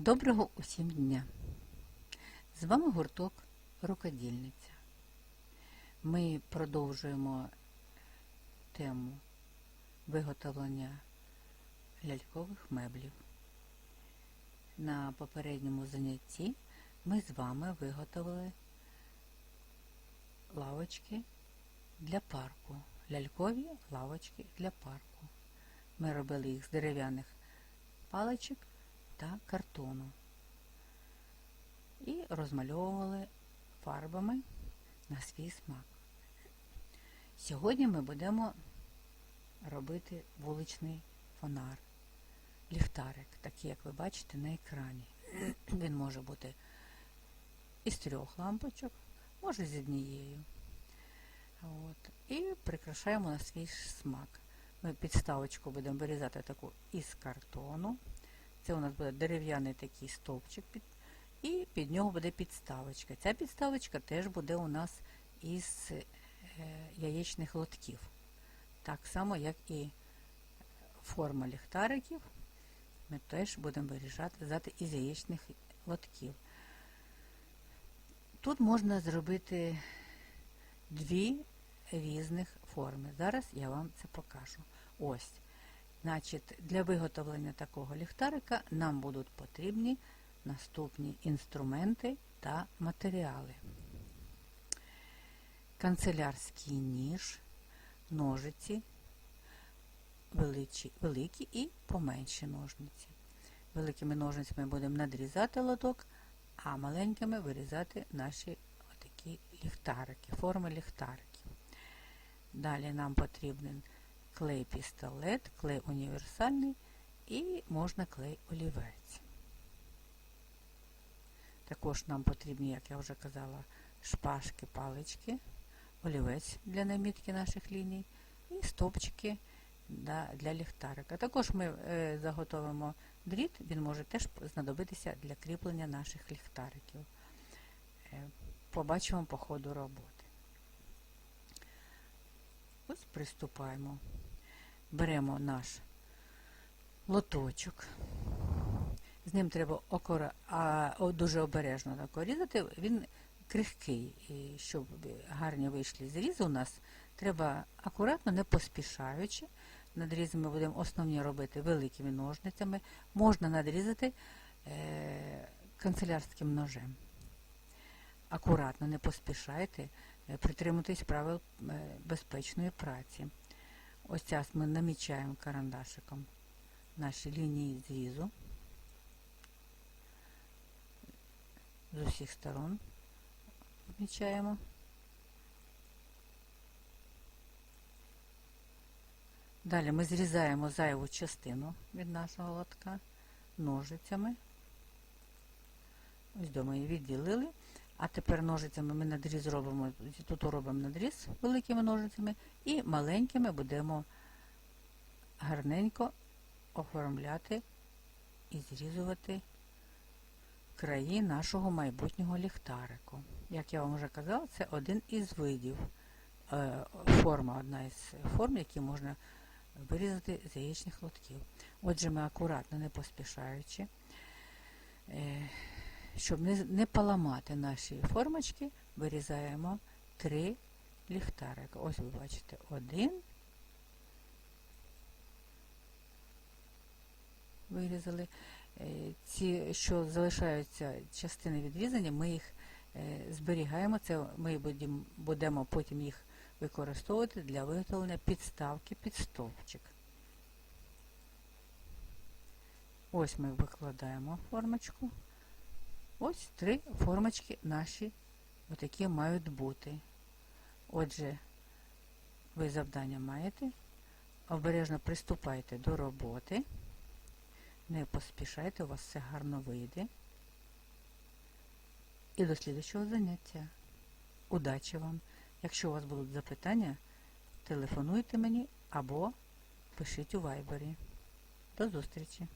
Доброго усім дня! З вами гурток Рукодільниця. Ми продовжуємо тему виготовлення лялькових меблів. На попередньому занятті ми з вами виготовили лавочки для парку. Лялькові лавочки для парку. Ми робили їх з дерев'яних паличок та картону. І розмальовували фарбами на свій смак. Сьогодні ми будемо робити вуличний фонар, ліхтарик, такий, як ви бачите на екрані. Він може бути із трьох лампочок, може з однією. От. І прикрашаємо на свій смак. Ми підставочку будемо вирізати таку із картону. Це у нас буде дерев'яний такий стовпчик, під, і під нього буде підставочка. Ця підставочка теж буде у нас із е, яєчних лотків. Так само, як і форма ліхтариків, ми теж будемо вирізати із яєчних лотків. Тут можна зробити дві різних форми. Зараз я вам це покажу. Ось. Значить, для виготовлення такого ліхтарика нам будуть потрібні наступні інструменти та матеріали. Канцелярський ніж, ножиці, величі, великі і поменші ножниці. Великими ножницями будемо надрізати лоток, а маленькими вирізати наші отакі ліхтарики, форми ліхтариків. Далі нам потрібен клей пістолет, клей універсальний і можна клей олівець. Також нам потрібні, як я вже казала, шпажки, палички, олівець для намітки наших ліній і стопчики для ліхтарика. Також ми е, заготовимо дріт, він може теж знадобитися для кріплення наших ліхтариків. Е, побачимо по ходу роботи. Ось приступаємо. Беремо наш лоточок. З ним треба окора, а, о, дуже обережно так різати. Він крихкий, і щоб гарні вийшли зрізи у нас, треба акуратно, не поспішаючи. Надрізи ми будемо основні робити великими ножницями. Можна надрізати е, канцелярським ножем. Акуратно, не поспішайте, е, притримуйтесь правил е, безпечної праці. Ось зараз ми намічаємо карандашиком наші лінії зрізу з усіх сторон відмічаємо. Далі ми зрізаємо зайву частину від нашого лотка ножицями. Ось до ми її відділили. А тепер ножицями ми надріз робимо, тут робимо надріз великими ножицями і маленькими будемо гарненько оформляти і зрізувати краї нашого майбутнього ліхтарику. Як я вам вже казала, це один із видів. Е, форма, одна із форм, які можна вирізати з яєчних лотків. Отже, ми акуратно, не поспішаючи, е, щоб не, не поламати наші формочки, вирізаємо три ліхтарика. Ось ви бачите, один. Вирізали. Е, ці, що залишаються частини відрізання, ми їх е, зберігаємо. Це ми будемо, будемо потім їх використовувати для виготовлення підставки під стовпчик. Ось ми викладаємо формочку. Ось три формочки наші отакі мають бути. Отже, ви завдання маєте. Обережно приступайте до роботи. Не поспішайте, у вас все гарно вийде. І до слідчого заняття. Удачі вам! Якщо у вас будуть запитання, телефонуйте мені або пишіть у вайбері. До зустрічі!